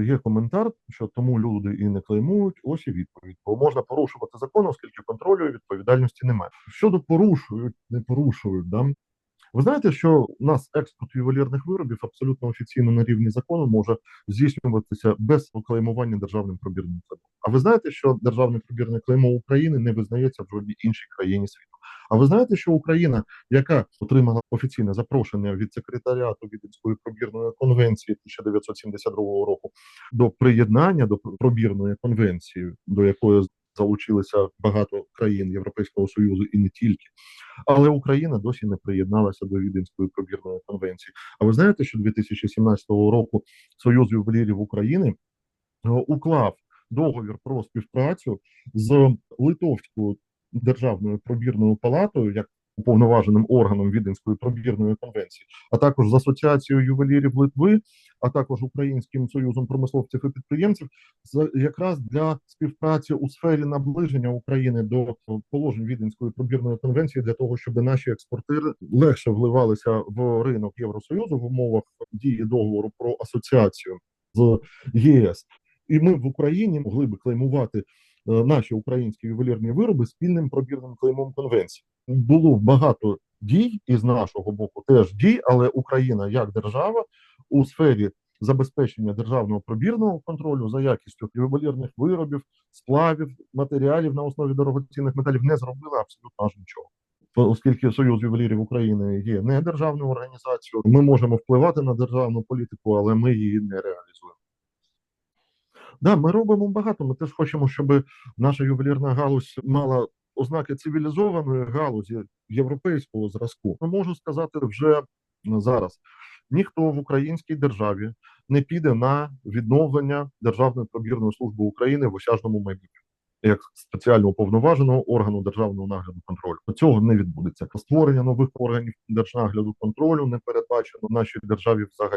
Є коментар, що тому люди і не клеймують. Ось і відповідь. Бо можна порушувати закон, оскільки контролю і відповідальності немає. Щодо порушують, не порушують. Да? Ви знаєте, що у нас експорт ювелірних виробів абсолютно офіційно на рівні закону може здійснюватися без клеймування державним пробірним клеймом. А ви знаєте, що державне пробірне клеймо України не визнається в жодній іншій країні світу? А ви знаєте, що Україна, яка отримала офіційне запрошення від секретаріату Віденської пробірної конвенції 1972 року до приєднання до пробірної конвенції, до якої залучилися багато країн Європейського союзу і не тільки, але Україна досі не приєдналася до Віденської пробірної конвенції. А ви знаєте, що 2017 року Союз ювелірів України е, уклав договір про співпрацю з Литовською державною пробірною палатою, як уповноваженим органом Віденської пробірної конвенції, а також з асоціацією ювелірів Литви, а також Українським союзом промисловців і підприємців, якраз для співпраці у сфері наближення України до положень Віденської пробірної конвенції для того, щоб наші експортири легше вливалися в ринок Євросоюзу в умовах дії договору про асоціацію з ЄС. І ми в Україні могли би клеймувати наші українські ювелірні вироби спільним пробірним клеймом конвенції. Було багато дій із нашого боку, теж дій, але Україна як держава у сфері забезпечення державного пробірного контролю за якістю ювелірних виробів, сплавів, матеріалів на основі дорогоцінних металів не зробила абсолютно аж нічого. Оскільки Союз ювелірів України є не державною організацією, ми можемо впливати на державну політику, але ми її не реалізуємо. Да, ми робимо багато. Ми теж хочемо, щоб наша ювелірна галузь мала ознаки цивілізованої галузі європейського зразку. Ну, можу сказати вже зараз: ніхто в українській державі не піде на відновлення Державної пробірної служби України в осяжному майбутньому. Як спеціально уповноваженого органу державного нагляду контролю цього не відбудеться. Створення нових органів держнагляду контролю не передбачено в нашій державі взагалі.